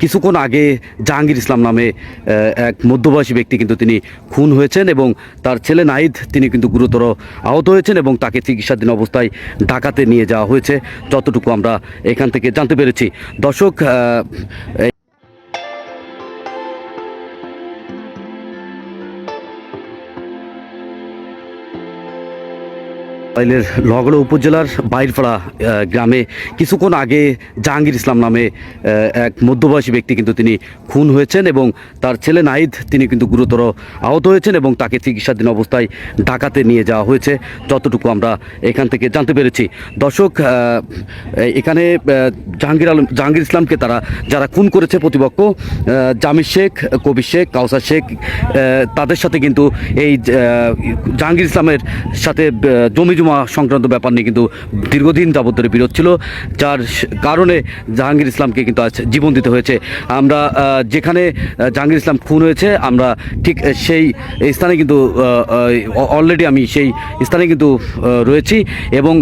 কিছুক্ষণ আগে জাহাঙ্গীর ইসলাম নামে এক মধ্যবয়সী ব্যক্তি কিন্তু তিনি খুন হয়েছেন এবং তার ছেলে নাহিদ তিনি কিন্তু গুরুতর আহত হয়েছেন এবং তাকে চিকিৎসাধীন অবস্থায় ঢাকাতে নিয়ে যাওয়া হয়েছে। যতটুকু আমরা এখান থেকে জানতে পেরেছি। দর্শক টাঙ্গাইলের লগড়া উপজেলার বাইরপাড়া গ্রামে কিছুক্ষণ আগে জাহাঙ্গীর ইসলাম নামে এক মধ্যবয়সী ব্যক্তি কিন্তু তিনি খুন হয়েছেন এবং তার ছেলে নাহিদ তিনি কিন্তু গুরুতর আহত হয়েছেন এবং তাকে চিকিৎসাধীন অবস্থায় ঢাকাতে নিয়ে যাওয়া হয়েছে। যতটুকু আমরা এখান থেকে জানতে পেরেছি। দর্শক এখানে জাহাঙ্গীর আলম, জাহাঙ্গীর ইসলামকে তারা যারা খুন করেছে প্রতিপক্ষ জামির শেখ কবির শেখ, কাউসার শেখ তাদের সাথে কিন্তু এই জাহাঙ্গীর ইসলামের সাথে জমি জমা সংক্রান্ত ব্যাপার নিয়ে কিন্তু দীর্ঘদিন যাবত ধরে বিরোধ ছিল যার কারণে জাহাঙ্গীর ইসলামকে কিন্তু আজ জীবন দিতে হয়েছে। আমরা যেখানে জাহাঙ্গীর ইসলাম খুন হয়েছে আমরা ঠিক সেই স্থানে কিন্তু অলরেডি আমি সেই স্থানে কিন্তু রয়েছি এবং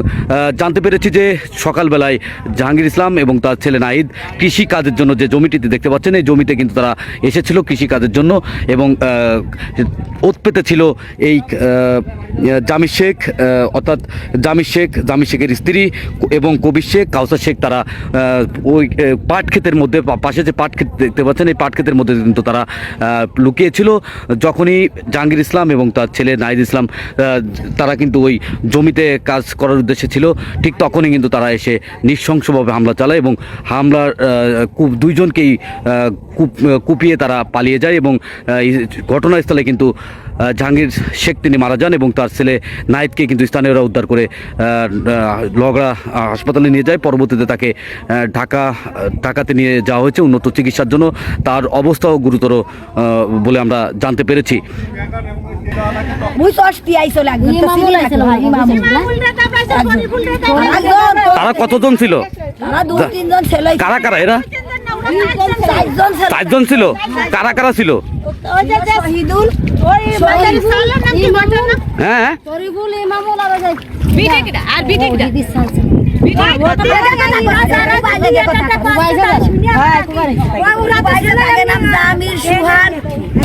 জানতে পেরেছি যে সকালবেলায় জাহাঙ্গীর ইসলাম এবং তার ছেলে নাহিদ কৃষি কাজের জন্য যে জমিটিতে দেখতে পাচ্ছেন এই জমিতে কিন্তু তারা এসেছিল কৃষি কাজের জন্য এবং ওত পেতে ছিল এই জামির শেখ আহ, অর্থাৎ জামির শেখ জামির শেখের স্ত্রী এবং কবির শেখ, কাউসার শেখ তারা ওই পাট ক্ষেতের মধ্যে পাশে যে পাট ক্ষেত দেখতে পাচ্ছেন, এই পাট ক্ষেতের মধ্যে কিন্তু তারা লুকিয়েছিল। যখনই জাহাঙ্গীর ইসলাম এবং তার ছেলে নাহিদ ইসলাম তারা কিন্তু ওই জমিতে কাজ করার উদ্দেশ্যে ছিল, ঠিক তখনই কিন্তু তারা এসে নৃশংসভাবে হামলা চালায় এবং হামলার কূপ- দুইজনকেই কূপ- কুপিয়ে তারা পালিয়ে যায় এবং ঘটনাস্থলে কিন্তু জাহাঙ্গীর শেখ তিনি মারা যান এবং তার ছেলে নাহিদকে কিন্তু স্থানীয়রা উদ্ধার করে লগড়া হাসপাতালে নিয়ে যায়। পরবর্তীতে তাকে ঢাকা ঢাকাতে নিয়ে যাওয়া হয়েছে উন্নত চিকিৎসার জন্য। তার অবস্থাও গুরুতর বলে আমরা জানতে পেরেছি। ইমামুল। একজন, তারা কতজন ছেলে? কারা কারা? এরা? চারজন ছিল কারা কারা ছিল হ্যাঁ হ্যাঁ শরীফুল ইমামুল আর যাই আর বিটে কিটা দিদি সালছে হ্যাঁ কুমারী তাদের নাম জামির সুহান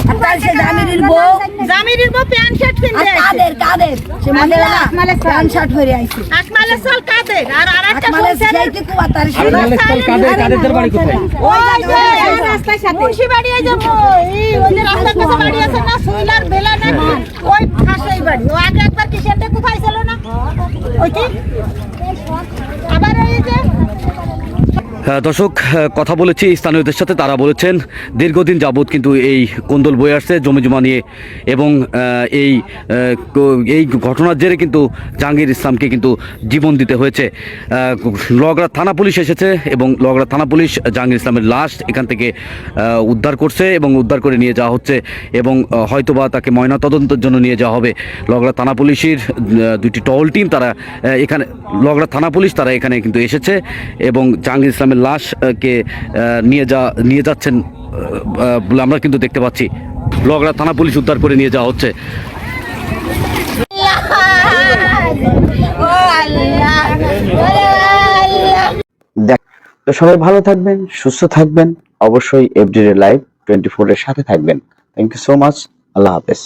আর তার সে জামিরের বউ জামিরির বউ প্যান্ট শার্ট আর পিনছে কাদের? কাদের সে মহিলা প্যান্ট শার্ট হয়ে আইছে। আকমালে সাল কাদের? আর আরেকটা আকমালের কইছে না? সেইতে কুয়াতার ওই যে রাস্তার সাথে। মুন্সি এই যে ওই যে রাস্তার কাছে বাড়ি আছে না সুইলার বেলা না ওই ফাঁসেই বাড়ি। ও আগে একবার কিসেরটা কুপাইছিল না? ওই কি? আবার এই যে হ্যাঁ, দর্শক কথা বলেছি, স্থানীয়দের সাথে তারা বলেছেন, দীর্ঘদিন যাবৎ কিন্তু এই কোন্দল বয়ে আসছে, জমি জমা নিয়ে, এবং এই এই ঘটনার জেরে কিন্তু জাহাঙ্গীর ইসলামকে কিন্তু জীবন দিতে হয়েছে। লগড়া থানা পুলিশ এসেছে, এবং লগড়া থানা পুলিশ জাহাঙ্গীর ইসলামের লাশ এখান থেকে উদ্ধার করছে, এবং উদ্ধার করে নিয়ে যাওয়া হচ্ছে, এবং হয়তোবা তাকে ময়নাতদন্তের জন্য নিয়ে যাওয়া হবে। লগড়া থানা পুলিশের দুটি টহল টিম তারা এখানে লগড়া থানা পুলিশ তারা এখানে কিন্তু এসেছে, এবং জাহাঙ্গীর ইসলামের লাশকে নিয়ে যা, নিয়ে যাচ্ছেন বলে আমরা কিন্তু দেখতে পাচ্ছি। লগড়া থানা পুলিশ উদ্ধার করে নিয়ে যাওয়া হচ্ছে। তো সবাই ভালো থাকবেন, সুস্থ থাকবেন। অবশ্যই এফডি লাইভ টোয়েন্টি ফোর এর সাথে থাকবেন। থ্যাংক ইউ সো মাচ আল্লাহ হাফেজ।